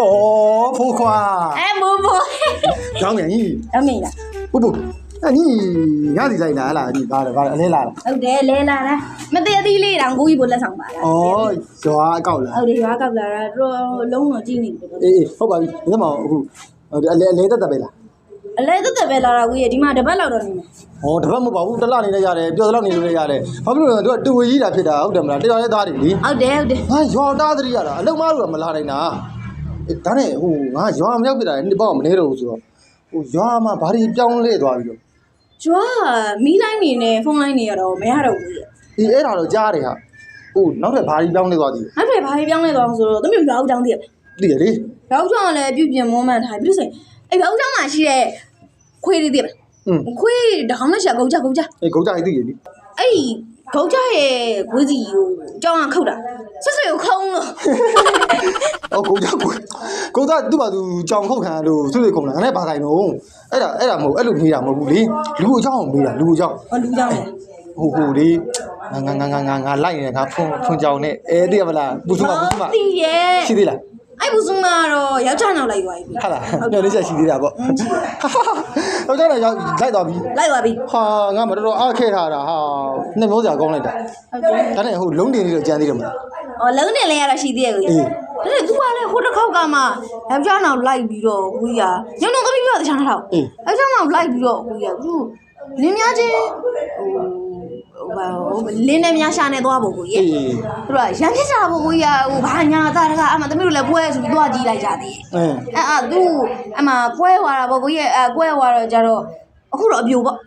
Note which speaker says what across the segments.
Speaker 1: 哦，浮夸，
Speaker 2: 哎，不不，
Speaker 1: 张面你，
Speaker 2: 要没了。
Speaker 1: 不不，那你伢子在哪了？你干了干了，来来了。
Speaker 2: ဟုတ်တယ်လဲလာလားမတည့်သေးလေးတောင်ကိုကြီးကိုလက်ဆောင်ပါလား
Speaker 1: 哦，ရွာကောက်လာ
Speaker 2: ဟုတ်တယ်ရွာကောက်လာတာတော့လုံးလုံးကြီးနေတယ်
Speaker 1: အေးအေးဟုတ်ပါပြီဒီမှာအခုအလဲအလဲတက်တက်ပဲလား
Speaker 2: အလဲတက်တက်ပဲလာတာကိုကြီးဒီမှာတပတ်လောက်တော့နေမယ်
Speaker 1: ဟောတပတ်မဟုတ်ပါဘူးတစ်လနေလည်းရတယ်ပြောသလောက်နေလို့လည်းရတယ်ဘာဖြစ်လို့လဲသူကတူဝေကြီးတာဖြစ်တာဟုတ်တယ်မလားတရားရဲသားတွေလေ
Speaker 2: ဟုတ်တယ်ဟုတ်တယ်
Speaker 1: ငါရွာသားသတိရတာအလုံးမလို့ကမလာနိုင်တာအေးဒါနဲ့ဟိုငါရွာမရောက်ဖြစ်တာနှစ်ပေါက်မနေတော့ဘူးဆိုတော့ဟိုရွာမှာဘာတွေပြောင်းလဲသွားပြီတော့
Speaker 2: ကျွာမီးလိုင်းနေနဲ့ဖုန်းလိုင်းနေရတော့မရတော့ဘူးကြီး
Speaker 1: အေးအဲ့ဒါတော့ကြားတယ်ဟာဟိုနောက်ထပ်ဘာတွေပြောင်းလဲသွားသေးလဲ
Speaker 2: အဲ့ဒါဘာပြောင်းလဲသွားအောင်ဆိုတော့သမီးရွာဦးတောင်းတည်း
Speaker 1: သိရလေ
Speaker 2: ရွာဦးတောင်းကလည်းပြုပြင်မွမ်းမန်ထားပြီးလို့ဆိုရင်အဲ့ရွာဦးတောင်းမှာရှိတဲ့ ခွေးလေးတည်း
Speaker 1: อืม
Speaker 2: ခွေးတကောင်နဲ့ရှာကုတ်ကြကုတ်ကြ
Speaker 1: အေးဂုတ်ကြိုက်သိရလေ
Speaker 2: အဲ့ဒီကုတ်ကြရဲ့ဝေးစီကိုကြောင်းအောင်ခုတ်တာဆွဆွကိုခုံးလို့
Speaker 1: အော်ဂုတ်ကြကိုဂုတ်ကြသူ့ဘာသူကြောင်ခုတ်ခံလို့သူ့တွေခုံလာငါလည်းဘာဆိုင်တော့အဲ့ဒါအဲ့ဒါမဟုတ်အဲ့လိုမေးတာမဟုတ်ဘူးလေလူအကြောင်းကိုမေးတာလူအကြောင်း
Speaker 2: ဟောလူကြောင်းလေ
Speaker 1: ဟိုဟိုလေးငါငါငါငါငါငါလိုက်နေငါဖွန်ဖွန်ကြောင်နဲ့အဲသိရမလားဘူးစုမဘူးစုမ
Speaker 2: တည်ရဲ့
Speaker 1: ရှိသေးလား
Speaker 2: အဲ့ဘူးစုံကတော့ယောက်ျားနောက်လိုက်သွားပြီ
Speaker 1: ဟာလားညနေချက်ရှိသေးတာပေါ့တော့ကျွန်တော်ရောက်လိုက်သွားပြီ
Speaker 2: လိုက်သွားပြီ
Speaker 1: ဟာငါမတော်တော်အားခဲထားတာဟာနှစ်မျိုးစရာကောင်းလိုက်တာ
Speaker 2: ဟုတ်တယ်
Speaker 1: ဒါနဲ့ဟိုလုံးတင်လေးတော့ကြမ်းသေးတယ်မလား။
Speaker 2: အော်လုံးနဲ့လဲရတာရှိသေးရဲ့ကို
Speaker 1: အေး
Speaker 2: ကြီး။ဒါနဲ့ तू ကလည်းဟိုတစ်ခေါက်ကမှယောက်ျားနောက်လိုက်ပြီးတော့ကိုကြီးကညုံညုံကပြီးတော့တခြားတစ်ထောက်
Speaker 1: အေး။
Speaker 2: ယောက်ျားနောက်လိုက်ပြီးတော့ကိုကြီးကသူလင်းများချင်းဟိုဟို ဘာဟိုလင်းနဲ့များရှာနေသွားဖို့ကိုကြီး
Speaker 1: အေး။
Speaker 2: သူကရန်ဖြစ်ကြတာဖို့ကိုကြီးကဟိုဘာညာသားတကအမှသမီးတို့လည်းပွဲဆိုပြီးသွားကြည့်လိုက်ကြသေး
Speaker 1: အင်း။
Speaker 2: အဲ့အာ तू အမှပွဲသွားတာပေါ့ကိုကြီးအဲပွဲသွားတော့ကြတော့အခုတော့အပြိုပေါ့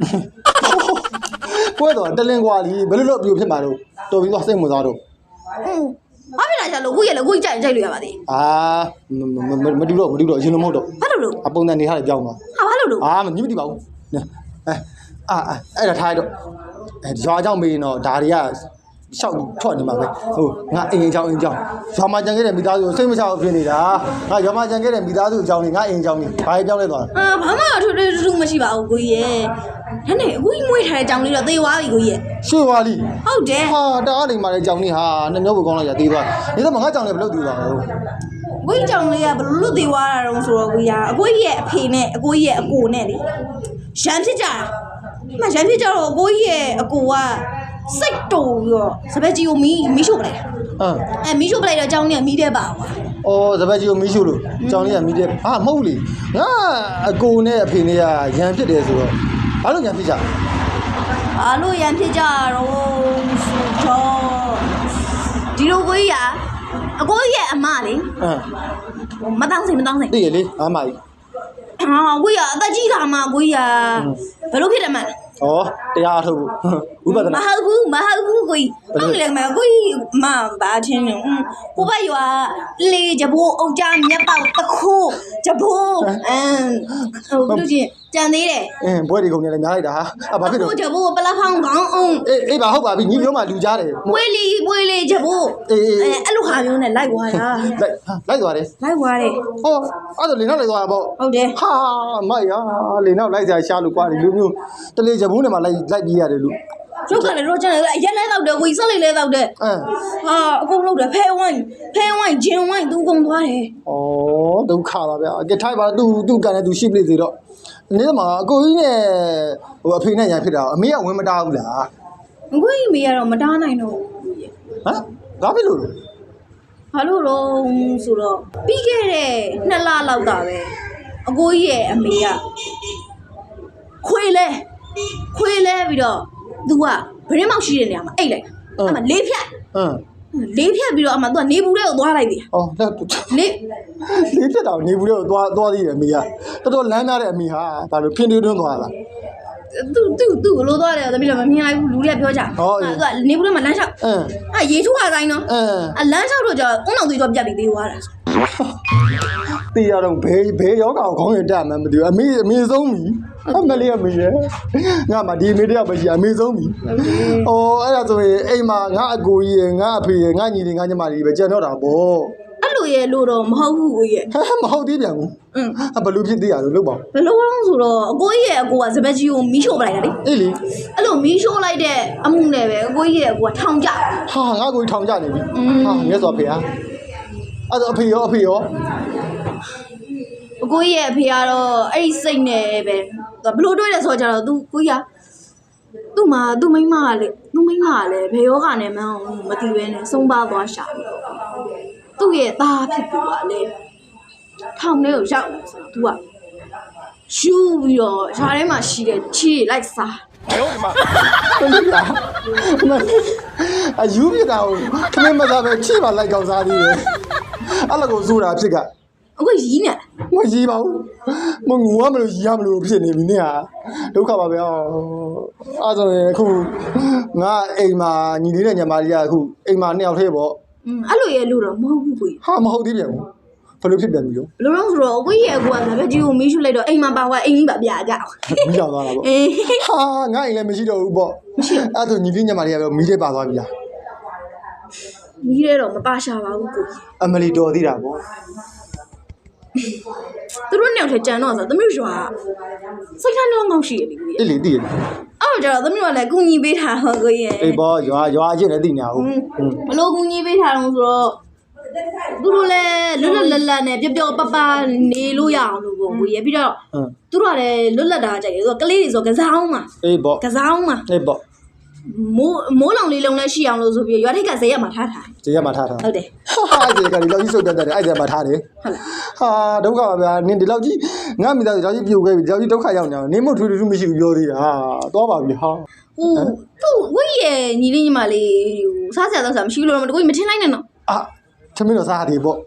Speaker 1: ပွဲတော့တလင်းကွာလीဘယ်လိုလုပ်အပြူဖြစ်မှာတော့တော်ပြီးတော့စိတ်ဝင်စားတော့။
Speaker 2: ဟုတ်။ဘာဖြစ်လာကြလို့ကိုကြီးကလည်းကိုကြီးကြိုက်ရင်ကြိုက်လို့ရပါသေး
Speaker 1: အာမမမတူတော့မတူတော့အရင်လိုမဟုတ်တော့။
Speaker 2: ဘာလို့လို့
Speaker 1: အပုံစံနေထားတယ်ကြောင်းသွား
Speaker 2: ဟာဘာလို့လို့
Speaker 1: အာမညစ်မတိပါဘူးနဲအဲ အာအဲ့ဒါထားရတော့ရွာကြောင့်မေးတော့ဒါတွေကရှောက်ထွက်နေမှာပဲဟိုငါအိမ်ချောင်းအိမ်ချောင်းရွာမှာကြံခဲ့တဲ့မိသားစုစိတ်မချအောင်ဖြစ်နေတာငါရွာမှာကြံခဲ့တဲ့မိသားစုအကြောင်းတွေငါအိမ်ချောင်းတွေဘာပြောင်းလဲသွား
Speaker 2: အာဘာမှအထွတ်အထူးမရှိပါဘူးကိုကြီးရဲ့ဒါနဲ့အခုမွေးထားတဲ့အကြောင်းလေးတော့သေသွားပြီကိုကြီးရဲ့
Speaker 1: ရွှေဝါလီ
Speaker 2: ဟုတ်တယ်
Speaker 1: ဟာတအားနေမှာတဲ့အကြောင်းလေးဟာနှမျိုးပဲကောင်းလိုက်ရသေသွားနေတော့ငါအကြောင်းလေးဘယ်လိုသေသွားလဲ
Speaker 2: ကိုကြီးကြောင်လေးကဘလို့သေသွားတာတုံးဆိုတော့ကိုကြီးကအကိုကြီးရဲ့အဖေနဲ့အကိုကြီးရဲ့အကိုနဲ့လေရန်ဖြစ်ကြတာ အမရန်ဖြစ်ကြတော့အကိုကြီးရဲ့အကိုကစိတ်တူပြီးတော့စပက်ကြီးကိုမီးမီးရှို့ပလိုက်တာ
Speaker 1: အမ်
Speaker 2: အဲမီးရှို့ပလိုက်တော့အကြောင်းလေးကမီးတဲ့ပါကွာ
Speaker 1: အော်စပက်ကြီးကိုမီးရှို့လို့ကြောင်လေးကမီးတဲ့ဟာမဟုတ်လေငါအကိုနဲ့အဖေနဲ့ကရန်ဖြစ်တယ်ဆိုတော့ဘာလို့ရန်ဖြစ်ကြ
Speaker 2: ဘာလို့ရန်ဖြစ်ကြတော့ဆိုတော့ဒီလိုကိုကြီးကအကိုကြီးရဲ့အမလေ
Speaker 1: အမ်
Speaker 2: မတောင်းစိမတောင်းစိ
Speaker 1: သိရလေအားမကြီး
Speaker 2: ဟာကိုကြီးကအသက်ကြီးတာမှကိုကြီးက ဘယ်လိုဖြစ်တယ်မှန်း
Speaker 1: ဩတရားအထုတ်ဖို့ဝိပဿ
Speaker 2: မ
Speaker 1: နာ
Speaker 2: ဟုတ်ဘူးမဟုတ်ဘူးကိုကြီးဟုတ်တယ်မကိုကြီးမဘာချင်းလဲကိုဘရွာလေကြဘိုးအုတ်ကြမြက်ပေါက်တခိုးကြဘိုးအမ်ဟိုလူချင်းကြံသေးတယ်
Speaker 1: အင်းဘွဲဒီကုန်နေလည်းများလိုက်တာဟာအဘာဖြစ်တော့
Speaker 2: ကိုကြဘိုးပလက်ဖောင်းခေါင်းအောင်
Speaker 1: အေးအေးပါဟုတ်ပါပြီညီမျိုးမှလူကြားတယ်
Speaker 2: ပွေးလီပွေးလီကြဘိုး
Speaker 1: အေးအေး
Speaker 2: အဲအဲ့လိုဟာမျိုးနဲ့လိုက်သွားတာ
Speaker 1: လိုက်ဟာလိုက်သွားတယ်
Speaker 2: လိုက်သွားတယ်
Speaker 1: ဟောအဲ့ဒါလေနောက်လိုက်သွားတာပေါ့
Speaker 2: ဟုတ်တယ်
Speaker 1: ဟာမရလေနောက်လိုက်ကြရှာလို့ကွာဒီလူမျိုးတလေချဘူးနဲ့မှလိုက်လိုက်ပြေးရတယ်လူ
Speaker 2: ရုပ်ကလည်းတော့ကျန်တယ်အရက်လဲတော့တယ်ကိုကြီးဆက်လိုက်လဲတော့တယ်
Speaker 1: အင်း
Speaker 2: ဟာအကုန်လုံးတယ်ဖဲဝိုင်းဖဲဝိုင်းဂျင်ဝိုင်းသူကုန်သွားတယ်
Speaker 1: ဩဒုက္ခပါဗျာကဲထိုက်ပါသူသူကန်တဲ့သူရှိပလိစေတော့ နေသမားအကိုကြီးနဲ့ဟိုအဖေနဲ့ရန်ဖြစ်တာအမေကဝင်မတားဘူးလား။
Speaker 2: ကိုကြီးမေကတော့မတားနိုင်တော့ဘူး
Speaker 1: ဟမ်ဘာဖြစ်လို့။
Speaker 2: ဘာလို့တော့ဆိုတော့ပြီးခဲ့တဲ့နှစ်လလောက်ကပဲအကိုကြီးရဲ့အမေကခွေလဲခွေလဲပြီးတော့ तू ကဗရင်မောက်ရှိတဲ့နေရာမှာအိတ်လိုက်တာ။အမှလေးဖြတ်
Speaker 1: အင်း
Speaker 2: လေးဖြတ်ပြီးတော့အမှ तू ကနေဘူးတဲ့ကိုသွားလိုက်သေးတယ်
Speaker 1: အော်လက်။
Speaker 2: လေး
Speaker 1: လေးဖြစ်တော့နေဘူးတော့သွားသွားသေးတယ်အမေကတော်တော်လမ်းသားတဲ့အမေဟာဒါလိုဖင်းတွေးတွန်းသွားလား
Speaker 2: သူသူသူဘလို့သွားတယ်သမီးလည်းမမြင်လိုက်ဘူးလူတွေကပြောကြ
Speaker 1: ဟုတ်။
Speaker 2: तू ကနေဘူးတဲ့မှာလမ်းလျှောက်
Speaker 1: အင်း။
Speaker 2: အဲရေချိုးရတိုင်းနော်
Speaker 1: အင်း။
Speaker 2: အလမ်းလျှောက်တော့ကျအုံနောက်သွေးတော့ပြတ်ပြီးသေးသွားတာ။
Speaker 1: တေးရတော့ဘေးဘေးယောဂါကိုခေါင်းရင်တက်မှမသိဘူးအမေအမေဆုံးပြီ အမလေးကမေးရငါမှဒီမေးတယောက်ပဲရှိအမေဆုံးပြီအော်အဲ့ဒါဆိုရင်အိမ်မှာငါအကိုကြီးရငါအဖေရငါညီတွေငါညီမတွေပဲကြံတော့တာပေါ့
Speaker 2: အဲ့လိုရဲ့လို့တော့မဟုတ်ဘူးကိုရဲ့
Speaker 1: မဟုတ်သေးပြန်ဘူး
Speaker 2: อืม
Speaker 1: ဘယ်လိုဖြစ်သေးရလို့လောက်ပါ
Speaker 2: ဘယ်လိုအောင်ဆိုတော့အကိုကြီးရဲ့အကိုကစပက်ကြီးကိုမီးရှို့ပလိုက်တာလေ
Speaker 1: အေးလေ
Speaker 2: အဲ့လိုမီးရှို့လိုက်တဲ့အမှုနဲ့ပဲအကိုကြီးရဲ့အကိုကထောင်ကြ
Speaker 1: ဟာငါကိုကြီးထောင်ကြနေပြီဟာမြတ်စွာဘုရားအဲ့တော့အဖေရောအဖေရော
Speaker 2: အကိုကြီးရဲ့အဖေကတော့အဲ့ဒီစိတ်နဲ့ပဲ သူဘလို့တွေးလဲဆိုတော့ကျတော့ तू ကိုကြီးကသူ့မှာသူ့မိန်းမကလေသူ့မိန်းမကလည်းဘယ်ယောဂနဲ့မှန်းအောင်မသိဘဲနဲ့ဆုံးပါသွားရှာတယ်သူ့ရဲ့သားဖြစ်သူကလေထောင်ထဲကိုရောက်နေဆိုတော့ तू ကရှူပြီးတော့ခြားထဲမှာရှိတဲ့ချီလိုက်စား
Speaker 1: အယူပြတာကိုခမင်းမသားပဲချိပါလိုက်ကောင်းစားသေးတယ်အဲ့လိုကိုစူတာဖြစ်က
Speaker 2: အခုရီးနေတယ်
Speaker 1: မရီးပါဘူးမငူရမလို့ရီးရမလို့ဖြစ်နေပြီနေဟာဒုက္ခပါပဲအော်အဲ့ဆိုရင်အခုငါအိမ်မှာညီလေးနဲ့ညီမလေးကအခုအိမ်မှာနှစ်ယောက်တည်းပေါ့
Speaker 2: อืมအဲ့လိုရဲ့လို့တော့မဟုတ်ဘူးကိုကြီး
Speaker 1: ဟာမဟုတ်သေးပြန်ဘူးဘယ်လိုဖြစ်ပြန်ပြီလို့
Speaker 2: ဘယ်လိုလဲဆိုတော့အကိုကြီးရဲ့အကူကငါပဲကြီးကိုမီးရှူလိုက်တော့အိမ်မှာပါကွာအိမ်ကြီးပါပြကြအောင်
Speaker 1: မီးလောင်သွားတာပေါ့
Speaker 2: အေး
Speaker 1: ဟာငါအိမ်လည်းမရှိတော့ဘူးပေါ့အဲ့ဒါညီလေးညီမလေးကတော့မီးလေးပါသွားပြီလား
Speaker 2: မီးရဲတော့မပါရှာပါဘူးကိုကြီး
Speaker 1: အမလီတော်သေးတာပေါ့
Speaker 2: သူတို့နှစ်ယောက်ထဲကြံတော့ဆိုသမီးရွာစိတ်ထားနှောင်းကောင်းရှိရပြီကိုကြီး
Speaker 1: အေးလေတည်တယ်
Speaker 2: အဲ့တော့ကျတော့သမီးကလည်းကူညီပေးထားတော့ကိုကြီးရဲ့
Speaker 1: အေးပေါ့ရွာရွာအချင်းလည်းတည်နေအောင်
Speaker 2: ဘလို့ကူညီပေးထားတော့ဆိုတော့သူတို့လည်းလွတ်လွတ်လပ်လပ်နဲ့ပျော်ပျော်ပပနေလို့ရအောင်လို့ပေါ့ကိုကြီးရဲ့ပြီးတော့
Speaker 1: ဟမ်
Speaker 2: သူတို့ကလည်းလွတ်လပ်တာကြိုက်တယ်ဆိုတော့ကလေးတွေဆိုကစားအောင်မှာ
Speaker 1: အေးပေါ့
Speaker 2: ကစားအောင်မှာ
Speaker 1: အေးပေါ့
Speaker 2: မိုးမိုးလောင်လေးလုံးလည်းရှိအောင်လို့ဆိုပြီးရွာထိပ်ကဇေယျမှာထားထား
Speaker 1: ဒီကမှထားထား
Speaker 2: ဟုတ်တယ်
Speaker 1: ဟာအဲ့ဒီကဒီလောက်ကြီးစုတ်တက်တယ်အဲ့ဒီမှာထားတယ်
Speaker 2: ဟုတ်လား
Speaker 1: ဟာဒုက္ခပါဗျာနင်ဒီလောက်ကြီးငါမိသားစုဒီလောက်ကြီးပြိုခဲ့ပြီဒီလောက်ကြီးဒုက္ခရောက်နေအောင်နင်မို့ထွေးထွေးမရှိဘူးပြောသေးတာဟာသွားပါပြီဟာ
Speaker 2: ဟိုသူ့ဝိရဲ့ညီလေးညီမလေးဟိုစားစရာတော့စားမရှိလို့တော့မတကူမထင်လိုက်နဲ့နော်
Speaker 1: အာသမီးတော့စားရတယ်ပေါ့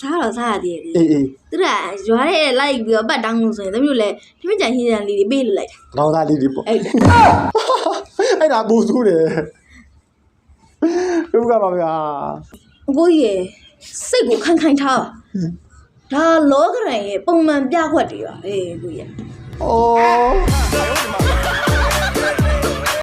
Speaker 2: စားတော့စားရသေးတယ်လေ
Speaker 1: အေးအေး
Speaker 2: သူကရွာထဲလိုက်ပြီးတော့ပတ်တောင်းလို့ဆိုရင်သမီးတို့လည်းသမီးကြံဟင်းကြံလေးတွေပေးလို့လိုက်တာ
Speaker 1: ကောင်းသားလေးတွေပေါ့
Speaker 2: အဲ့ဒါ
Speaker 1: အဲ့ဒါပူဆိုးတယ်ဒုက္ခပါဗျာ
Speaker 2: အကိုကြီးရဲ့စိတ်ကိုခိုင်ခိုင်ထားပါဒါလောကရန်ရဲ့ပုံမှန်ပြခွက်တွေပါအေးကိုကြီးရဲ့
Speaker 1: အော်